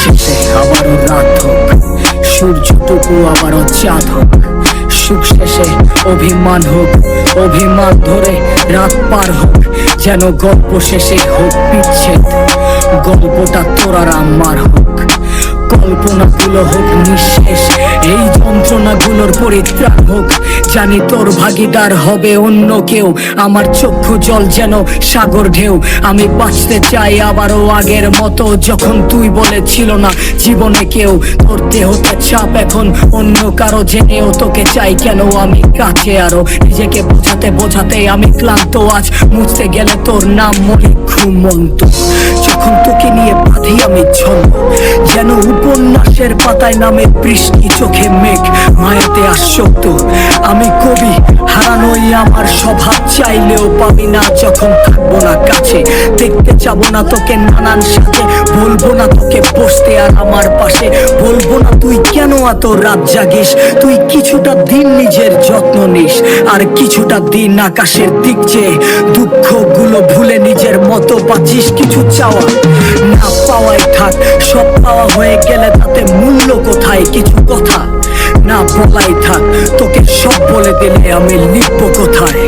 শেষে আবারও রাত হোক সূর্যটুকু আবারও চাঁদ হোক, সুখ শেষে অভিমান হোক, অভিমান ধরে রাত পার হোক, যেন গল্প শেষে হোক বিচ্ছেদ, গল্পটা তোরার আমার হোক কল্পনাগুলো হোক নিঃশেষ, এই যন্ত্রণাগুলো যন্ত্রণাগুলোর পরিত্রাণ হোক। জানি তোর ভাগিদার হবে অন্য কেউ। আমার চক্ষু জল যেন সাগর ঢেউ। আমি বাঁচতে চাই আবারও আগের মতো। যখন তুই বলেছিল না জীবনে কেউ, তোর দেহতে চাপ এখন অন্য কারও জেনেও তোকে চাই কেন? আমি কাছে আরও নিজেকে বোঝাতে বোঝাতে আমি ক্লান্ত। আজ মুছতে গেলে তোর নাম মনে ঘুমন্ত যখন তোকে নিয়ে বাঁধি আমি ছন্দ, যেন উপন্যাসের পাতায় নামে বৃষ্টি চোখে মেঘ। আসক্ত আমি কবি, হারানোই আমার স্বভাব। চাইলেও পাবি না যখন থাকব না কাছে। দেখতে যাব না তোকে নানান সাথে। বলব না তোকে বসতে আর আমার পাশে। বলব না তুই কেন এত রাত জাগিস? তুই কিছুটা দিন নিজের যত্ন নিস। আর কিছুটা দিন আকাশের দিক চেয়ে দুঃখগুলো ভুলে নিজের মতো বাঁচিস কিছু চাওয়া। না পাওয়াই থাক, সব পাওয়া হয়ে গেলে তাতে মূল্য কোথায়? কিছু কথা। না বলাই থাক। তোকে সব বলে দিলে আমি লিখব কোথায়?